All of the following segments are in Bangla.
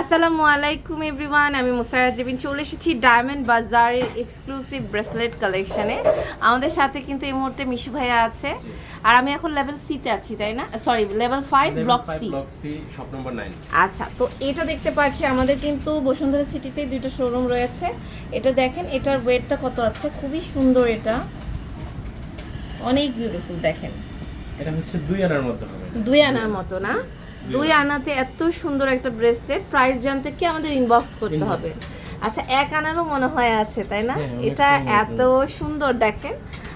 আসসালামু আলাইকুম এভরিওয়ান। আমি মুসারা জেবিন। চলে এসেছি ডায়মন্ড বাজারের এক্সক্লুসিভ ব্রেসলেট কালেকশনে আমাদের সাথে কিন্তু এই মুহূর্তে মিশু ভাইয়া আছে। আর আমি এখন লেভেল সিতে আছি তাই না? Sorry level five block C block C shop number nine আচ্ছা তো এটা দেখতে পাচ্ছি আমাদের কিন্তু বসুন্ধরা সিটিতে দুটো শোরুম রয়েছে। এটা দেখেন এটার ওয়েটটা কত আছে? খুবই সুন্দর এটা। অনেক বিউটিফুল দেখেন। এটা হচ্ছে দুই আনার মধ্যে হবে। দুই আনার মতো না? দুই আনাতে এত সুন্দর একটা ব্রেসলেট প্রাইস জানতে কি আমাদের ইনবক্স করতে হবে? আচ্ছা এক আনারও মনে হয় আছে তাই না? হ্যাঁ, এটা এত সুন্দর দেখেন।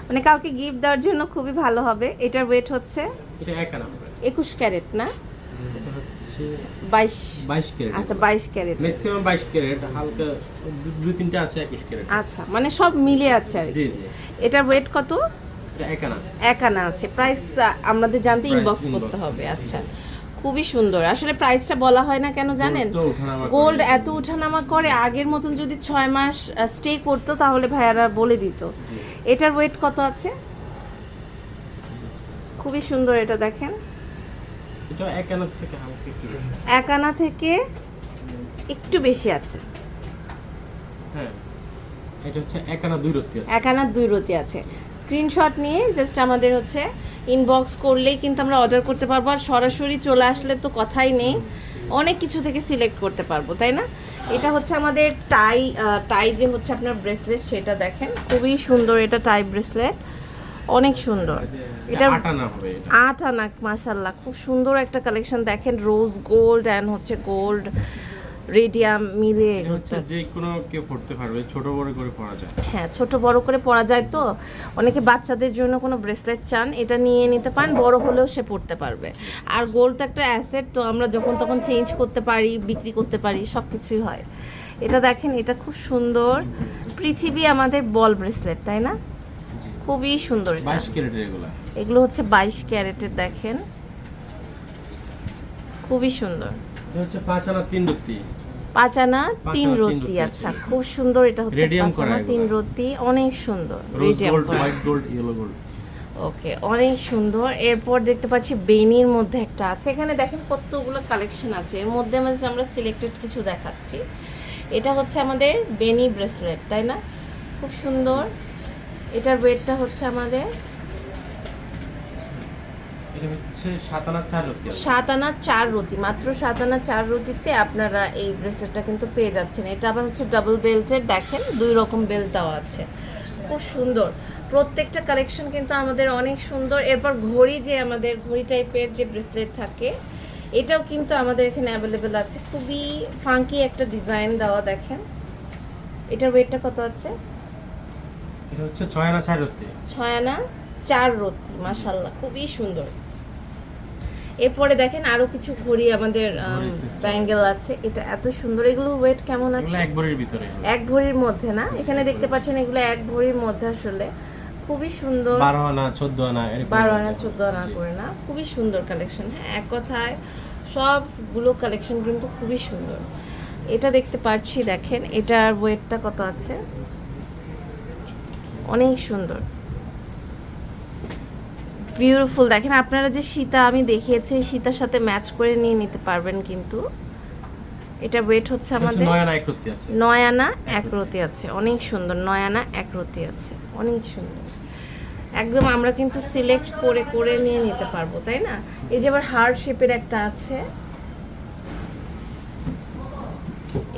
মানে কাউকে গিফট দেওয়ার জন্য খুবই ভালো হবে। এটার ওয়েট হচ্ছে এটা এক আনা একুশ ক্যারেট না? বাইশ। বাইশ ক্যারেট। আচ্ছা বাইশ ক্যারেট। ম্যাক্সিমাম বাইশ ক্যারেট হালকা দু- তিনটা আছে একুশ ক্যারেট। আচ্ছা মানে সব মিলে আছে আর কি। এটার ওয়েট কত? এক আনা। এক আনা আছে। প্রাইস আমাদের জানতে ইনবক্স করতে হবে আচ্ছা। খুবই সুন্দর। আসলে প্রাইসটা বলা হয় না কেন জানেন। গোল্ড এত উঠানামা করে আগের মতন যদি ছয় মাস স্টে করতো তাহলে ভাইয়ারা বলে দিত। এটার ওয়েট কত আছে? খুবই সুন্দর এটা দেখেন। এটা এক থেকে একটু বেশি। এক আনা থেকে একটু বেশি আছে। হ্যাঁ। এটা হচ্ছে এক আনা দুই রত্তি আছে। এক আনা দুই রতি আছে। স্ক্রিনশট নিয়ে জাস্ট আমাদের হচ্ছে ইনবক্স করলেই কিন্তু আমরা অর্ডার করতে পারব। আর সরাসরি চলে আসলে তো কথাই নেই। অনেক কিছু থেকে সিলেক্ট করতে পারব তাই না? এটা হচ্ছে আমাদের টাই টাই যে হচ্ছে আপনার ব্রেসলেট সেটা দেখেন। খুবই সুন্দর এটা টাই ব্রেসলেট অনেক সুন্দর। এটা আট আনা মাসাল্লাহ খুব সুন্দর একটা কালেকশন দেখেন রোজ গোল্ড অ্যান্ড হচ্ছে গোল্ড রেডিয়াম মিলে এটা হচ্ছে যে কোনো কেউ পড়তে পারবে ছোট বড় করে পড়া যায়। হ্যাঁ ছোট বড় করে পরা যায় তো। অনেকে বাচ্চাদের জন্য কোনো ব্রেসলেট চান এটা নিয়ে নিতে পারেন বড় হলেও সে পড়তে পারবে। আর গোল্ড তো একটা অ্যাসেট তো আমরা যখন তখন চেঞ্জ করতে পারি বিক্রি করতে পারি সব কিছুই হয়। এটা দেখেন এটা খুব সুন্দর। পৃথিবী আমাদের বল ব্রেসলেট তাই না? খুবই সুন্দর এটা। বাইশ ক্যারেটের এগুলা। এগুলো হচ্ছে বাইশ ক্যারেটের দেখেন। খুবই সুন্দর। হচ্ছে পাঁচ আনা তিন রত্তি। পাঁচ আনা তিন রত্তি আচ্ছা খুব সুন্দর এটা হচ্ছে পাঁচ আনা তিন। রত্তি অনেক সুন্দর। White gold yellow gold okay অনেক সুন্দর। এরপর দেখতে পাচ্ছি বেনির মধ্যে একটা আছে। এখানে দেখেন কতগুলো কালেকশন আছে। এর মধ্যে মাঝে আমরা সিলেক্টেড কিছু দেখাচ্ছি। এটা হচ্ছে আমাদের বেনি ব্রেসলেট তাই না? খুব সুন্দর। এটার ওয়েটটা হচ্ছে আমাদের সাত আনা চার রতি মাত্র সাত আনা চার রতিতে আপনারা এই ব্রেসলেটটা কিন্তু পেয়ে যাচ্ছেন। এটা আবার হচ্ছে ডাবল বেল্টের দেখেন দুই রকম বেল্ট দেওয়া আছে। খুব সুন্দর। প্রত্যেকটা কালেকশন কিন্তু আমাদের অনেক সুন্দর। এরপর ঘড়ি যে আমাদের ঘড়ি টাইপের যে ব্রেসলেট থাকে এটাও কিন্তু আমাদের এখানে অ্যাভেলেবেল আছে। খুবই ফাঙ্কি একটা ডিজাইন দেওয়া দেখেন। এটার ওয়েটটা কত আছে? এটা হচ্ছে ছয় আনা চার ছয় আনা চার রতি মাসাল্লাহ খুবই সুন্দর। এরপরে দেখেন আরও কিছু ঘড়ি আমাদের। ব্যাঙ্গেল আছে। এটা এত সুন্দর এগুলো ওয়েট কেমন আছে? এক ভরির ভিতরে। এক ভরির মধ্যে না? এখানে দেখতে পাচ্ছেন এগুলো এক ভরির মধ্যে আসলে। খুবই সুন্দর। বারো আনা চোদ্দ আনা এরকম বারো আনা। চোদ্দ আনা করে না? খুবই সুন্দর কালেকশন হ্যাঁ এক কথায় সবগুলো কালেকশন কিন্তু খুবই সুন্দর। এটা দেখতে পাচ্ছি দেখেন এটার ওয়েটটা কত আছে? অনেক সুন্দর। বিউটিফুল দেখেন আপনারা যে সীতা আমি দেখিয়েছি সীতার সাথে ম্যাচ করে নিয়ে নিতে পারবেন কিন্তু। এটা ওয়েট হচ্ছে আমাদের নয় আনা এক আছে। রতি অনেক সুন্দর নয় আনা এক রতি আছে। অনেক সুন্দর। একদম আমরা কিন্তু সিলেক্ট করে করে নিয়ে নিতে পারব তাই না? এই যে আবার হার্ট শেপের একটা আছে।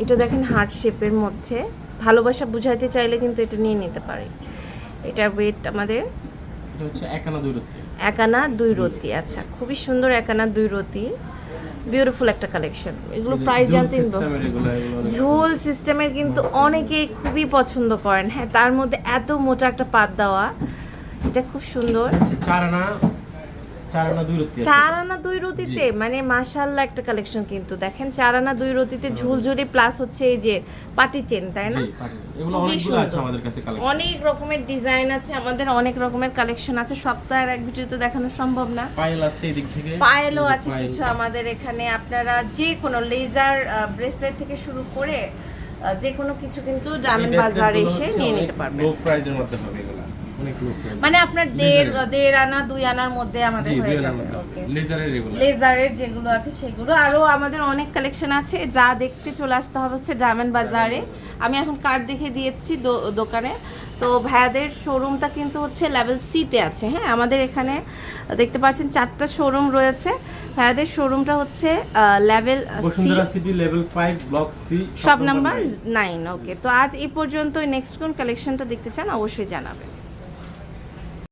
এটা দেখেন হার্ট শেপের মধ্যে। ভালোবাসা বুঝাইতে চাইলে কিন্তু এটা নিয়ে নিতে পারি। এটার ওয়েট আমাদের এটা হচ্ছে এক আনা দুই রত্তি এক আনা দুই রতি আচ্ছা খুবই সুন্দর একানা দুই রতি বিউটিফুল একটা কালেকশন এগুলো প্রাইস জানতে ঝোল সিস্টেমের কিন্তু অনেকেই খুবই পছন্দ করেন। হ্যাঁ তার মধ্যে এত মোটা একটা পাত দেওয়া এটা খুব সুন্দর। চার আনা দুই রত্তি মানে মাশাল্লাহ একটা কালেকশন কিন্তু। দেখেন চার আনা দুই রতিতে ঝুলঝুলি প্লাস হচ্ছে এই যে পাটি চেন তাই না? খুবই সুন্দর। অনেক রকমের ডিজাইন আছে আমাদের অনেক রকমের কালেকশন আছে। সপ্তাহের এক ভিডিওতে দেখানো সম্ভব না। আছে থেকে। পায়েলও আছে কিছু আমাদের এখানে। আপনারা যে কোনো লেজার ব্রেসলেট থেকে শুরু করে যে কোনো কিছু কিন্তু ডায়মন্ড বাজার এসে নিয়ে নিতে পারবেন। মধ্যে হবে এগুলা। অনেক look থাকবে। মানে আপনার দেড় দেড় আনা দুই আনার মধ্যে আমাদের হয়ে যাবে লেজারের লেজারের যেগুলো আছে সেগুলো। আরও আমাদের অনেক কালেকশন আছে যা দেখতে চলে আসতে হবে হচ্ছে ডায়মন্ড বাজারে আমি এখন কার্ড দেখে দিয়েছি দোকানে। তো ভাইয়াদের শোরুমটা কিন্তু হচ্ছে লেভেল সিতে আছে হ্যাঁ? আমাদের এখানে দেখতে পাচ্ছেন চারটা শোরুম রয়েছে। ভাইয়াদের শোরুমটা হচ্ছে level Bashundhara city level 5 block C সব নাম্বার নাইন ওকে তো আজ এই পর্যন্ত নেক্সট কোন কালেকশনটা দেখতে চান অবশ্যই জানাবেন।